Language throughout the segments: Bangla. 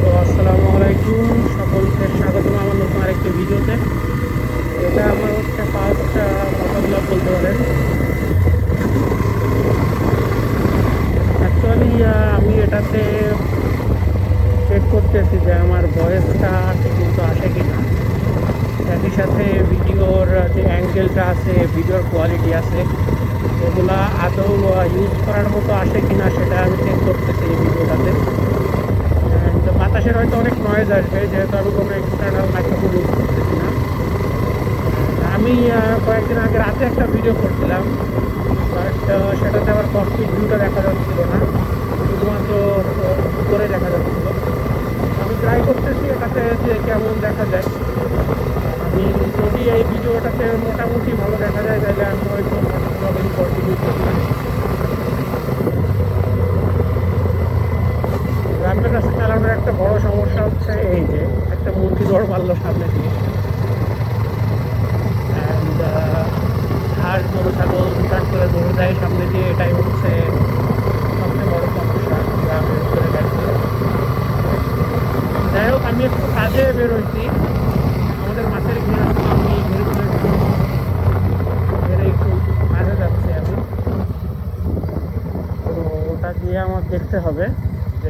তো আসসালামু আলাইকুম। সকলকে স্বাগতম আমার নতুন আরেকটি ভিডিওতে। এটা আমার হচ্ছে ফার্স্ট মোকাবিলা বলতে পারেন। অ্যাকচুয়ালি আমি এটাতে চেক করতেছি যে আমার ভয়েসটা ঠিকমতো আসে কি না। একই সাথে ভিডিওর যে অ্যাঙ্গেলটা আছে, ভিডিওর কোয়ালিটি আছে, এগুলা আদৌ ইউজ করার মতো আসে কি না সেটা আমি চেক করতেছি এই ভিডিওটাতে। বাতাসের হয়তো অনেক নয়েজ আসবে, যেহেতু আমি কোনো এক্সটার্নাল মাইক্রোফোন ইউজ করতেছি না। আমি কয়েকদিন আগে রাতে একটা ভিডিও করছিলাম। বাট সেটাতে আমার ককপিট ভিউটা দেখা যাচ্ছিল না। শুধুমাত্র উপরে দেখা যাচ্ছিল। আমি ট্রাই করতেছি এটাতে যে কেমন দেখা যায়। আমি যদি এই ভিডিওটাতে মোটামুটি ভালো দেখা যায়, তাহলে আমি হয়তো ব্লগিং কন্টিনিউ করব। গ্রামের কাছে চালানোর একটা বড় সমস্যা হচ্ছে এই যে একটা মুরগি দৌড় মারলো সামনে দিয়ে। অ্যান্ড হাঁস গরু ছাগল হুটাট করে দৌড়ে দেয় সামনে দিয়ে, এটাই হচ্ছে সবচেয়ে বড় সমস্যা। গ্রামের ভিতরে গাড়িতে যাই হোক, আমি একটু কাজে বেরোইছি। আমাদের মাঠের ঘেরা আমি একটু যাচ্ছি আমি। তো ওটা দিয়ে আমার দেখতে হবে।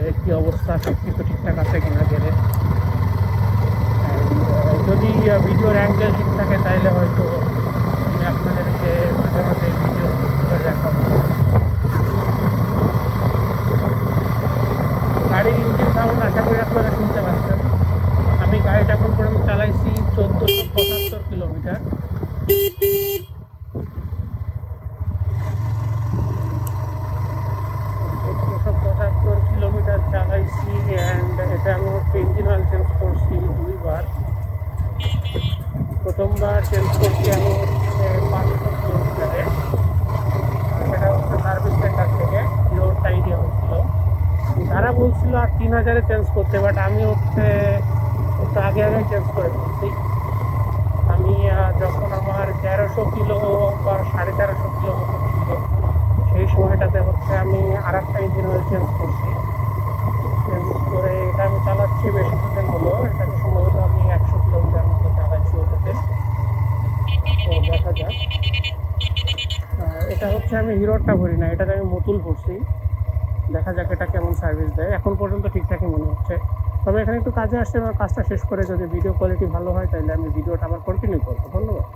যে কী অবস্থা সব কিছু ঠিকঠাক আছে কিনা গেলে যদি ভিডিওর অ্যাঙ্গেল ঠিক থাকে, তাহলে হয়তো আমি আপনাদেরকে মাঝে মাঝে ভিডিও দেখাবো। গাড়ির ইঞ্জিন সাউন্ড আশা করি আপনারা শুনতে পাচ্ছেন। আমি গাড়িটা এখন পর্যন্ত চালাইছি চোদ্দোশো পঁচাত্তর কিলোমিটার চোদ্দোশো পঁচাত্তর কিলোমিটার চালাইছি অ্যান্ড এটা আমি হচ্ছে ইঞ্জিন অয়েল চেঞ্জ করছি দুইবার প্রথমবার চেঞ্জ করছি আমি সেটা হচ্ছে সার্ভিস সেন্টার থেকে তারা বলছিল আর তিন হাজারে চেঞ্জ করতে বাট আমি হচ্ছে একটু আগে আগে চেঞ্জ করে ফেলছি। আমি যখন আমার তেরোশো কিলো বা সাড়ে তেরোশো কিলো মতো ছিল সেই সময়টাতে হচ্ছে আমি আর একটা ইঞ্জিন চেঞ্জ করছি। চেঞ্জ করে এটা আমি চালাচ্ছি বেশি দিন হলো এটাকে সম্ভবত আমি একশো কিলোমিটার মতো চালাচ্ছি ওটাতে আহ, এটা হচ্ছে আমি হিরোরটা ভরি না এটাতে আমি মতুল ভরছি। দেখা যাক এটা কেমন সার্ভিস দেয়। এখন পর্যন্ত ঠিকঠাকই মনে হচ্ছে। তবে এখানে একটু কাজে আসছে আমার কাজটা শেষ করে যদি ভিডিও কোয়ালিটি ভালো হয় তাহলে আমি ভিডিওটা আবার কন্টিনিউ করব। ধন্যবাদ।